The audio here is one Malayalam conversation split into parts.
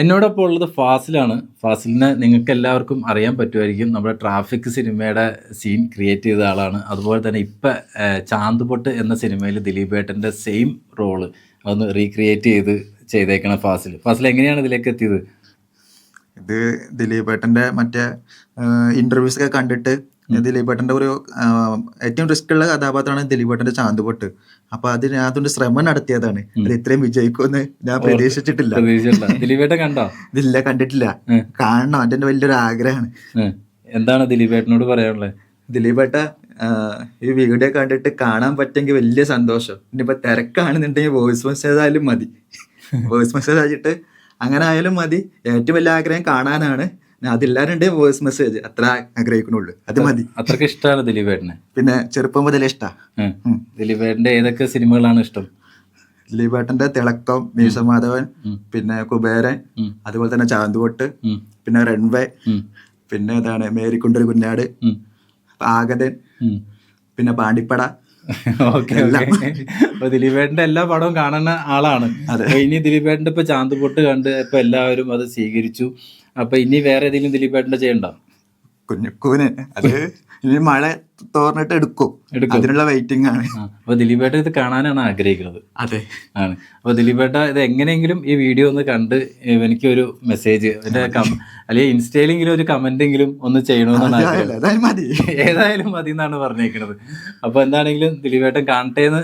എന്നോടൊപ്പം ഉള്ളത് ഫാസിലാണ്. ഫാസിലിനെ നിങ്ങൾക്ക് എല്ലാവർക്കും അറിയാൻ പറ്റുമായിരിക്കും. നമ്മുടെ ട്രാഫിക് സിനിമയുടെ സീൻ ക്രിയേറ്റ് ചെയ്ത ആളാണ്. അതുപോലെ തന്നെ ഇപ്പം ചാന്തുപൊട്ട് എന്ന സിനിമയിൽ ദിലീപേട്ടന്റെ സെയിം റോൾ അതൊന്ന് റീക്രിയേറ്റ് ചെയ്ത് ചെയ്തേക്കണം ഫാസിൽ. ഫാസിൽ എങ്ങനെയാണ് ഇതിലേക്ക് എത്തിയത്? ഇത് ദിലീപേട്ടന്റെ മറ്റേ ഇന്റർവ്യൂസ് ഒക്കെ കണ്ടിട്ട് ദിലീപേട്ടന്റെ ഒരു ഏറ്റവും റിസ്ക് ഉള്ള കഥാപാത്രമാണ് ദിലീപേട്ടന്റെ ചാന്തുപൊട്ട്. അപ്പൊ അതിന് അതുകൊണ്ട് ശ്രമം നടത്തിയതാണ്. അത് ഇത്രയും വിജയിക്കുമെന്ന് ഞാൻ പ്രതീക്ഷിച്ചിട്ടില്ല. ദിലീപേട്ടൻ കണ്ടോ? ഇതില്ല കണ്ടിട്ടില്ല. കാണണം അതിന്റെ വലിയൊരു ആഗ്രഹമാണ്. എന്താണ് ദിലീപേട്ടനോട് പറയാനുള്ളത് ദിലീപേട്ട ഈ വീഡിയോ കണ്ടിട്ട് കാണാൻ പറ്റുമെങ്കിൽ വലിയ സന്തോഷം. ഇനിയിപ്പോ തിരക്കാണെന്നുണ്ടെങ്കിൽ വോയിസ് മെസ്സേജ് ആയാലും മതി. വോയിസ് മെസ്സേജ് അയച്ചിട്ട് അങ്ങനെ ആയാലും മതി. ഏറ്റവും വലിയ ആഗ്രഹം കാണാനാണ്. അതില്ലാരുണ്ട് വോയിസ് മെസ്സേജ് അത്ര ആഗ്രഹിക്കണുള്ളൂ. അത് മതി. അത്രയ്ക്ക് ഇഷ്ടമാണ് ദിലീപേട്ടനെ. പിന്നെ ചെറുപ്പം മുതലേ ഇഷ്ടാ. ദിലീപേട്ടന്റെ ഏതൊക്കെ സിനിമകളാണ് ഇഷ്ടം? ദിലീപേട്ടന്റെ തിളക്കം മീശമാധവൻ മാധവൻ പിന്നെ കുബേരൻ അതുപോലെ തന്നെ ചാന്തുപൊട്ട് പിന്നെ റൺവേ. പിന്നെ ഇതാണ് മേരിക്കുണ്ടൊരു കുഞ്ഞാട് ആഗതൻ പിന്നെ പാണ്ടിപ്പട ഓക്കെ ഓക്കെ. അപ്പൊ ദിലീപേട്ടന്റെ എല്ലാ പടവും കാണുന്ന ആളാണ്. ഇനി ദിലീപേട്ടന്റെ ഇപ്പൊ ചാന്ത് പൊട്ട് കണ്ട് ഇപ്പൊ എല്ലാവരും അത് സ്വീകരിച്ചു. അപ്പൊ ഇനി വേറെ ഏതെങ്കിലും ദിലീപേട്ടന്റെ ചെയ്യണ്ടോ? കുഞ്ഞുക്കൂന് അത് ഇനി മഴ തോർന്നിട്ട് എടുക്കും. അതിനുള്ള വെയിറ്റിംഗ് ആണ്. അപ്പൊ ദിലീപേട്ട ഇത് കാണാനാണ് ആഗ്രഹിക്കുന്നത്. അതെ. ആണ്. അപ്പൊ ദിലീപേട്ട ഇത് എങ്ങനെയെങ്കിലും ഈ വീഡിയോ ഒന്ന് കണ്ട് എനിക്ക് ഒരു മെസ്സേജ് അല്ലെങ്കിൽ ഇൻസ്റ്റയിലെങ്കിലും ഒരു കമന്റ് എങ്കിലും ഒന്ന് ചെയ്യണമെന്നാണ് മതി. ഏതായാലും മതി എന്നാണ് പറഞ്ഞേക്കുന്നത് അപ്പൊ എന്താണെങ്കിലും ദിലീപേട്ടൻ കാണട്ടെ എന്ന്.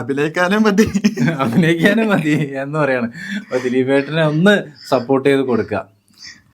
അഭിനയിക്കാനും മതി. അഭിനയിക്കാനും മതി എന്ന് പറയാണ്. അപ്പൊ ദിലീപേട്ടനെ ഒന്ന് സപ്പോർട്ട് ചെയ്ത് കൊടുക്കുക.